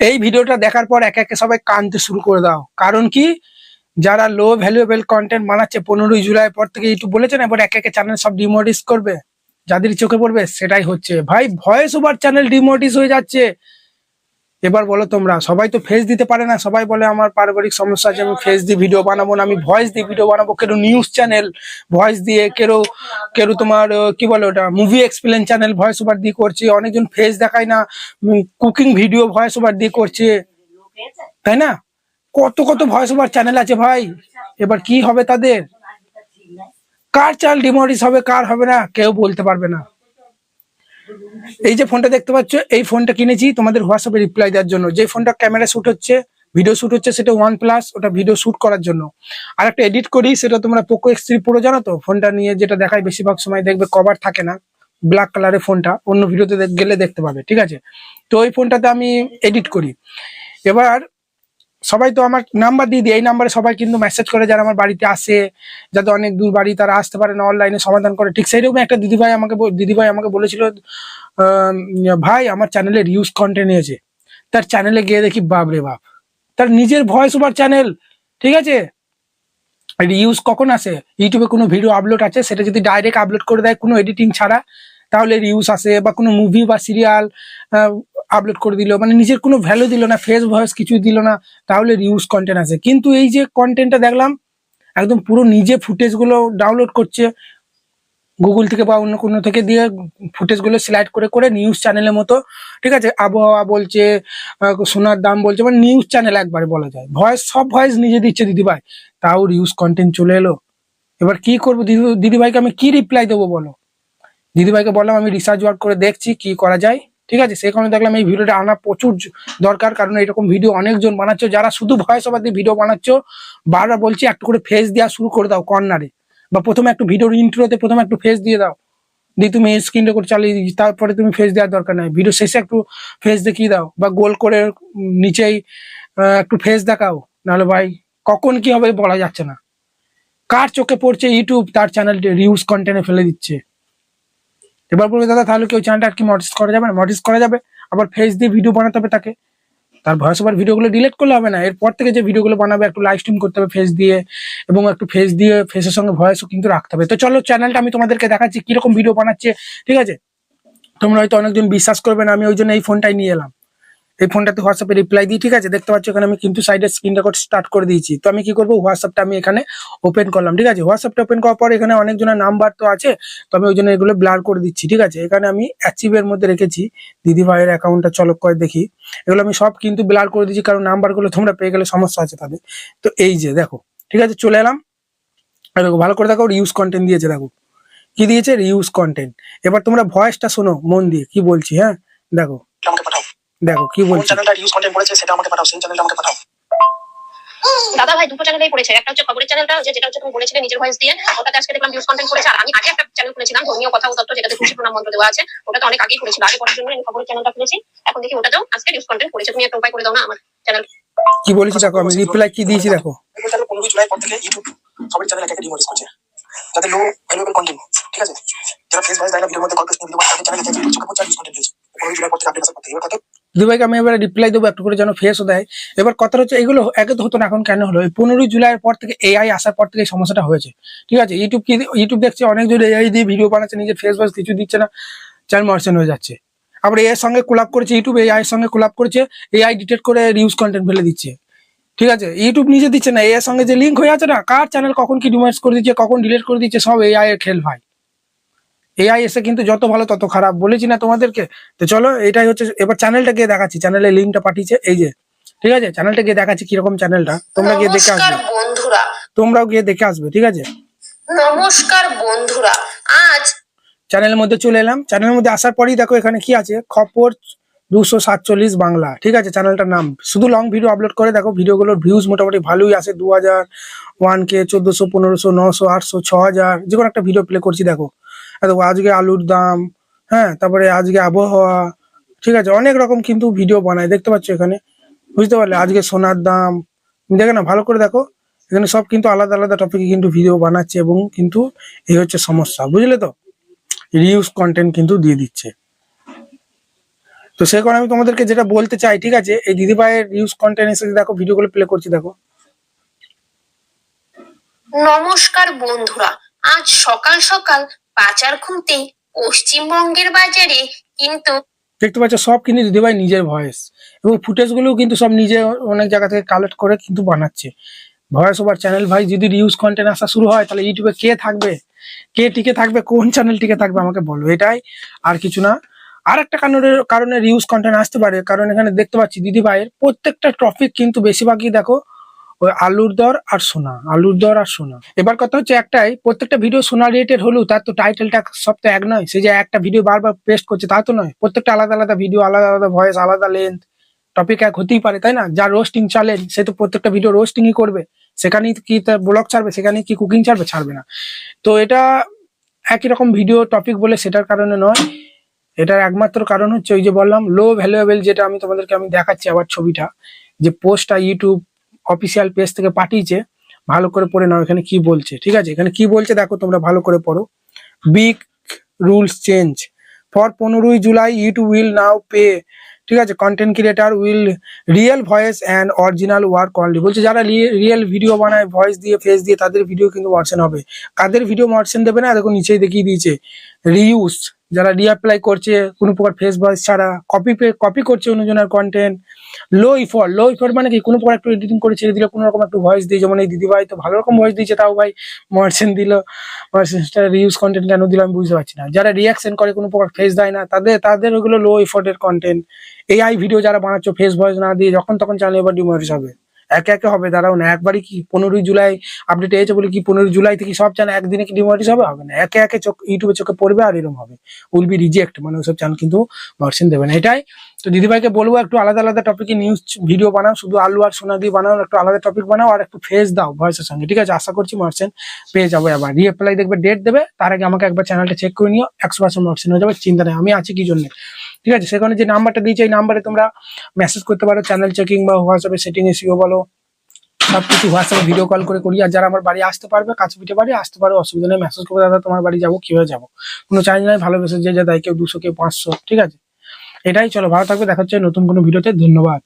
এই ভিডিওটা দেখার পর একে একে সবাই কানতে শুরু করে দাও। কারণ কি? যারা লো ভ্যালুয়েবল কন্টেন্ট বানাচ্ছে, পনেরোই জুলাই পর থেকে ইউটিউব বলেছে না, এবার একে একে চ্যানেল সব ডিমোটিস করবে। যাদের চোখে পড়বে, সেটাই হচ্ছে। ভাই ভয়েস ওভার চ্যানেল ডিমোটিস হয়ে যাচ্ছে। এবার বলো তোমরা, সবাই তো ফেস দিতে পারে না, সবাই বলে আমার পারিবারিক সমস্যা আছে, আমি ফেস দিয়ে ভিডিও বানাবো না, আমি ভয়েস দিয়ে ভিডিও বানাবো কেউ নিউজ চ্যানেল ভয়েস দিয়ে কেউ কেউ তোমার কি বলে ওটা movie explain channel voice over দিয়ে করছে, অনেকজন ফেস দেখায় না কুকিং ভিডিও ভয়েস ওভার দিয়ে করছে, তাই না? কত কত ভয়েস ওভার চ্যানেল আছে ভাই, এবার কি হবে তাদের? কার চাল ডিমোডিস হবে, কার হবে না, কেউ বলতে পারবে না। এই যে ফোনটা দেখতে পাচ্ছ, এই ফোনটা কিনেছি তোমাদের হোয়াটসঅ্যাপে রিপ্লাই দেওয়ার জন্য। যে ফোনটা ক্যামেরা শুট হচ্ছে ভিডিও শুট হচ্ছে, সেটা ওয়ান প্লাস ওটা ভিডিও শ্যুট করার জন্য। আর একটা এডিট করি, সেটা তোমরা পোকো এক্স থ্রি প্রো জানো তো? ফোনটা নিয়ে যেটা দেখায় বেশিরভাগ সময় দেখবে কভার থাকে না ব্ল্যাক কালারের ফোনটা। অন্য ভিডিওতে গেলে দেখতে পাবে, ঠিক আছে? তো ওই ফোনটাতে আমি এডিট করি। এবার সবাই তো আমার নাম্বার দিয়ে দিই এই নাম্বারে সবাই কিন্তু মেসেজ করে যারা আমার বাড়িতে আসে, যাতে অনেক দূর বাড়ি তারা আসতে পারে, না অনলাইনে সমাধান করে। ঠিক সেইরকম একটা দিদিভাই আমাকে দিদিভাই আমাকে বলেছিল ভাই, আমার চ্যানেলে রিউজ কন্টেন্ট এসেছে তার চ্যানেলে গিয়ে দেখি বাপ রে বাপ। তার নিজের ভয়েস ওভার চ্যানেল ঠিক আছে? রিউজ কখন আসে? ইউটিউবে কোনো ভিডিও আপলোড আছে? সেটা যদি ডাইরেক্ট আপলোড করে দেয় কোনো এডিটিং ছাড়া, তাহলে রিউজ আসে বা কোনো মুভি বা সিরিয়াল আপলোড করে দিল মানে নিজের কোনো ভ্যালু দিল না ফেস ভয়েস কিছু দিল না, তাহলে রিউজ কন্টেন্ট আসে কিন্তু এই যে কন্টেন্টটা দেখলাম, একদম পুরো নিজে ফুটেজগুলো ডাউনলোড করছে গুগল থেকে বা অন্য কোনো থেকে দিয়ে ফুটেজগুলো সিলেক্ট করে করে নিউজ চ্যানেলের মতো, ঠিক আছে? আবহাওয়া বলছে সোনার দাম বলছে মানে নিউজ চ্যানেল একবারে বলা যায়। ভয়েস সব ভয়েস নিজে দিচ্ছে দিদিভাই। তাও রিউজ কন্টেন্ট চলে এলো। এবার কি করব দিদি, দিদিভাইকে আমি কি রিপ্লাই দেবো বলো? দিদিভাইকে বললাম, আমি রিসার্চ ওয়ার্ক করে দেখছি, কি করা যায়। ঠিক আছে? সেই কারণে দেখলাম এই ভিডিওটা আনা প্রচুর দরকার। কারণ এরকম ভিডিও অনেকজন বানাচ্ছ। যারা শুধু ভয়েস ওভার দিয়ে ভিডিও বানাচ্ছ, বারবার বলছি একটু করে ফেস দেওয়া শুরু করে দাও কর্নারে বা প্রথমে একটু ভিডিওর ইন্ট্রোতে প্রথমে একটু ফেস দিয়ে দাও। দিয়ে তুমি স্ক্রিন রেকর্ড চালিয়ে তারপরে তুমি ফেস দেওয়ার দরকার নাই। ভিডিও শেষে একটু ফেস দেখিয়ে দাও। বা গোল করে নিচেই একটু ফেস দেখাও। নাহলে ভাই, কখন কি হবে বলা যাচ্ছে না। কার চোখে পড়ছে ইউটিউব তার চ্যানেল রিউজ কন্টেন্টে ফেলে দিচ্ছে। এবার বলবে, দাদা, তাহলে কি ওই চ্যানেলটা আর কি মডিস করা যাবে না? মডিস করা যাবে। আবার ফেস দিয়ে ভিডিও বানাতে হবে তাকে। তার ভয়েস ওভার ভিডিওগুলো ডিলিট করলে হবে না। এরপর থেকে যে ভিডিওগুলো বানাবে, একটু লাইভ স্ট্রিম করতে হবে ফেস দিয়ে এবং একটু ফেস দিয়ে ফেসের সঙ্গে ভয়েসও কিন্তু রাখতে হবে। তো চলো চ্যানেলটা আমি তোমাদেরকে দেখাচ্ছি, কীরকম ভিডিও বানাচ্ছে, ঠিক আছে? তোমরা হয়তো অনেকজন বিশ্বাস করবে না, আমি ওই জন্য এই ফোনটাই নিয়ে এলাম। এই ফোনটাতে হোয়াটসঅ্যাপে রিপ্লাই দিই, ঠিক আছে? দেখতে পাচ্ছ এখানে আমি কিন্তু সাইডে স্ক্রিন রেকর্ড স্টার্ট করে দিয়েছি। তো আমি কি করব? হোয়াটসঅ্যাপটা আমি এখানে ওপেন করলাম, ঠিক আছে? হোয়াটসঅ্যাপটা ওপেন করার পর এখানে অনেকজনের নাম্বার তো আছে, তো আমি ওই জন্য এগুলো ব্লার করে দিচ্ছি, ঠিক আছে? এখানে আমি অ্যাচিভের মধ্যে রেখেছি দিদি ভাইয়ের অ্যাকাউন্টটা চলক করে দেখি। এগুলো আমি সব কিন্তু ব্লার করে দিচ্ছি কারণ নাম্বারগুলো তোমরা পেয়ে গেলে সমস্যা আছে তাদের। তো এই যে, দেখো, ঠিক আছে? চলে এলাম। দেখো, ভালো করে দেখো রিউজ কন্টেন্ট দিয়েছে, দেখো। কি দিয়েছে? রিউজ কন্টেন্ট এবার তোমরা ভয়েসটা শোনো, মন দিয়ে, কি বলছি হ্যাঁ? দেখো। দেখো কি বলছি? চ্যানেলটা ইউজ কন্টেন্ট করেছে সেটা আমাকে পাঠাও সেই চ্যানেলটা আমাকে পাঠাও। দাদা ভাই দুটো চ্যানেলেই পড়েছে। একটা হচ্ছে খবরের চ্যানেলটা যে যেটা হচ্ছে তুমি বলেছিলে নিজের ভয়েস দিয়ে ওটাতে আজকে দেখলাম নিউজ কন্টেন্ট করেছে। আর আমি আগে একটা চ্যানেল খুলেছিলাম ধর্মীয় কথা ও তত্ত্ব যেটাতে খুশি প্রণাম মন্ত্র দেওয়া আছে ওটাতে অনেক আগেই করেছিল আগে করার জন্য আমি খবরের চ্যানেলটা খুলেছি। এখন দেখি ওটাতেও আজকে নিউজ কন্টেন্ট করেছে। তুমি একটা উপায় করে দাও না আমার চ্যানেল কি বলেছি দেখো আমি রিপ্লাই কি দিয়েছি দেখো। চ্যানেল পনেরোই জুলাই পর থেকে ইউটিউব সবাই চ্যানেল একে ডিমোডিস করছে। যাদের লো ভ্যালুয়েবল কন্টেন্ট ঠিক আছে? যারা ফেস ভয়েস দেয় না ভিডিওর মধ্যে গল্প ভিডিও বানায় তাদের চ্যানেল একে চোখে পড়ছে ইউজ কন্টেন্ট দিয়েছে। পনেরোই জুলাই পর থেকে আপডেট থেকে এবার কত দুবাইকে আমি এবার রিপ্লাই দেবো, একটু করে যেন ফেসও দেয়। এবার কথা হচ্ছে, এগুলো একে তো হতো না, এখন কেন হলো? পনেরোই জুলাইয়ের পর থেকে এআই আসার পর থেকে এই সমস্যাটা হয়েছে। ঠিক আছে ইউটিউব কি ইউটিউব দেখছে অনেকজন এআই দিয়ে ভিডিও বানাচ্ছে, নিজের ফেস ভয়েস কিছু দিচ্ছে না চ্যানেল মার্চেন্ট হয়ে যাচ্ছে। আবার এর সঙ্গে কোলাপ করেছে ইউটিউব এআই এর সঙ্গে কোলাপ করেছে এআই ডিটেক্ট করে রিউজ কন্টেন্ট ফেলে দিচ্ছে। ঠিক আছে ইউটিউব নিজে দিচ্ছে না এর সঙ্গে যে লিঙ্ক হয়ে আছে না, কার চ্যানেল কখন কি ডিমার্স করে দিচ্ছে, কখন ডিলিট করে দিচ্ছে, সব এআই এর খেল ভাই। এআই এসে কিন্তু যত ভালো তত খারাপ বলেছি না তোমাদেরকে। তো চলো এটাই হচ্ছে এবার চ্যানেলটা গিয়ে দেখাচ্ছি। চ্যানেলের লিঙ্কটা পাঠিয়েছে এই যে। ঠিক আছে? চ্যানেলটা গিয়ে দেখাচ্ছি কীরকম চ্যানেলটা তোমরা গিয়ে দেখে আসবে। বন্ধুরা। তোমরাও গিয়ে দেখে আসবে ঠিক আছে? নমস্কার বন্ধুরা। আজ চ্যানেলের মধ্যে চলে এলাম। চ্যানেলের মধ্যে আসার পরেই দেখো এখানে কি আছে? খবর দুশো সাতচল্লিশ বাংলা ঠিক আছে? চ্যানেলটার নাম। শুধু লং ভিডিও আপলোড করে দেখো ভিডিওগুলোর ভিউজ মোটামুটি ভালোই আসে দু হাজার ওয়ান কে চোদ্দশো পনেরোশো নশো আটশো ছ হাজার যে কোনো একটা ভিডিও প্লে করছি দেখো। আজকে আলুর দাম হ্যাঁ তারপরে আজকে আবহাওয়া, ঠিক আছে, অনেক রকম কিন্তু ভিডিও বানায়, দেখতে পাচ্ছ এখানে, বুঝতে পারলে? আজকে সোনার দাম, দেখে না, ভালো করে দেখো, এখানে সব কিন্তু আলাদা আলাদা টপিকে কিন্তু ভিডিও বানাচ্ছে এবং কিন্তু এই হচ্ছে সমস্যা, বুঝলে তো? রিউজ কন্টেন্ট কিন্তু দিয়ে দিচ্ছে। তো সে কারণে আমি তোমাদেরকে যেটা বলতে চাই, ঠিক আছে, এই দিদিভাইয়ের রিউজ কন্টেন্ট এসে দেখো ভিডিওগুলো প্লে করছি, দেখো। নমস্কার বন্ধুরা, আজ সকাল সকাল বাজার খুলতে পশ্চিমবঙ্গের বাজারে কিন্তু দেখতে পাচ্ছ, সব কিন্তু দিদিভাই নিজের ভয়েস এবং ফুটেজগুলোও কিন্তু সব নিজে অনেক জায়গা থেকে কালেক্ট করে কিন্তু বানাচ্ছে। ভয়েস ওভার চ্যানেল ভাই, যদি ইউজ কন্টেন্ট আসা শুরু হয়, তাহলে ইউটিউবে কে থাকবে? কে টিকে থাকবে? কোন চ্যানেল টিকে থাকবে? আমাকে বলো, এটাই আর কিছু না। আর একটা কারণের কারণে রিউজ কন্টেন্ট আসতে পারে, কারণ এখানে দেখতে পাচ্ছি দিদি ভাইয়ের প্রত্যেকটা টপিক কিন্তু বেশিরভাগই দেখো ওই আলুর দর আর সোনা, আলুর দর আর সোনা। এবার কথা হচ্ছে একটাই, প্রত্যেকটা ভিডিও সোনা রিলেটেড হলেও তার তো টাইটেলটা সব তো এক নয়। সে যে একটা ভিডিও বারবার পেস্ট করছে তা তো নয়। প্রত্যেকটা আলাদা আলাদা ভিডিও আলাদা আলাদা ভয়েস আলাদা লেন্থ টপিক এক হতেই পারে, তাই না? যার রোস্টিং চ্যালেঞ্জ সে তো প্রত্যেকটা ভিডিও রোস্টিংই করবে। সেখানেই কি তার ব্লগ ছাড়বে, সেখানেই কি কুকিং ছাড়বে ছাড়বে না। তো এটা একই রকম ভিডিও টপিক বলে সেটার কারণে নয়। এটার একমাত্র কারণ হচ্ছে ওই যে বললাম লো ভ্যালুয়েবল যেটা আমি তোমাদেরকে আমি দেখাচ্ছি আবার ছবিটা, যে পোস্টটা ইউটিউব অফিসিয়াল পেজ থেকে পাঠিয়েছে, ভালো করে পড়ে নাও এখানে কি বলছে, ঠিক আছে? এখানে কি বলছে দেখো তোমরা ভালো করে পড়ো। বিগ রুলস চেঞ্জ ফর পনেরোই July YouTube will now pay ঠিক আছে? Content creator will real voice and original work only বলছে যারা রিয়েল ভিডিও বানায় ভয়েস দিয়ে ফেস দিয়ে, তাদের ভিডিও কিন্তু মার্সেন হবে। কাদের ভিডিও মার্সেন দেবে না? দেখো নিচেই দেখিয়ে দিয়েছে। রিউজ যারা রিঅ্যাপ্লাই করছে, কোনো প্রকার ফেস ভয়েস ছাড়া কপি কপি করছে অন্যজনের কন্টেন্ট লো ইফর লো ইফর মানে কি? কোনো প্রকার একটু এডিটিং করে ছেড়ে দিলে, কোনো রকম একটু ভয়েস দিয়ে যেমন এই দিদিভাই তো ভালো রকম ভয়েস দিয়েছে, তাও ভাই মার্সেন দিল মার্সেন্সটা রিউজ কন্টেন্ট কেন দিল আমি বুঝতে পারছি না। যারা রিয়াকশন করে, কোনো প্রকার ফেস দেয় না, তাদের তাদের ওগুলো লো ইফোর্টের কন্টেন্ট এআই ভিডিও যারা বানাচ্ছ ফেস ভয়েস না দিয়ে যখন তখন চ্যানেল এবার ডিমোরিস হবে। একে একে হবে, দাঁড়াও না, একবারই কি পনেরোই জুলাই আপডেট এসেছে বলে কি পনেরোই জুলাই থেকে সব চ্যানেল একদিনে কি ডিমোটিস হবে? হবে না, একে একে চোখ ইউটিউবে চোখে পড়বে আর এরকম হবে। উইল বি রিজেক্ট মানে ওইসব চ্যানেল কিন্তু ভার্সন দেবে না। এটাই তো দিদিভাইকে বলব একটু আলাদা আলাদা টপিকে নিউজ ভিডিও বানাও, শুধু আলু আর সোনা দিয়ে বানাও, একটু আলাদা টপিক বানাও আর একটু ফেস দাও ভয়েসের সঙ্গে, ঠিক আছে? আশা করছি মার্চেন্ট পেয়ে যাব এবার। রিঅ্যাপ্লাই দেখবে ডেট দেবে, তার আগে আমাকে একবার চ্যানেলটা চেক করে নিও, একশো পার্সেন্ট মার্চেন্ট হয়ে যাবে, চিন্তা নেই, আমি আছি কি জন্য? ঠিক আছে? সেখানে যে নাম্বারটা দিয়েছে, এই নাম্বারে তোমরা মেসেজ করতে পারো চ্যানেল চেকিং বা হোয়াটসঅ্যাপে সেটিং এসিও বলো, সবকিছু হোয়াটসঅ্যাপে ভিডিও কল করে করি, আর যারা আমার বাড়ি আসতে পারবে, কাছে পিঠে বাড়ি, আসতে পারো, অসুবিধা নেই মেসেজ করে, দাদা, তোমার বাড়ি যাব, কীভাবে যাব? কোনো চার্জ নাই, ভালোবেসে যে যা দেয়, কেউ দুশো, কেউ পাঁচশো, ঠিক আছে? এটাই চলো ভালো থাকবে দেখা হচ্ছে নতুন কোনো ভিডিওতে ধন্যবাদ।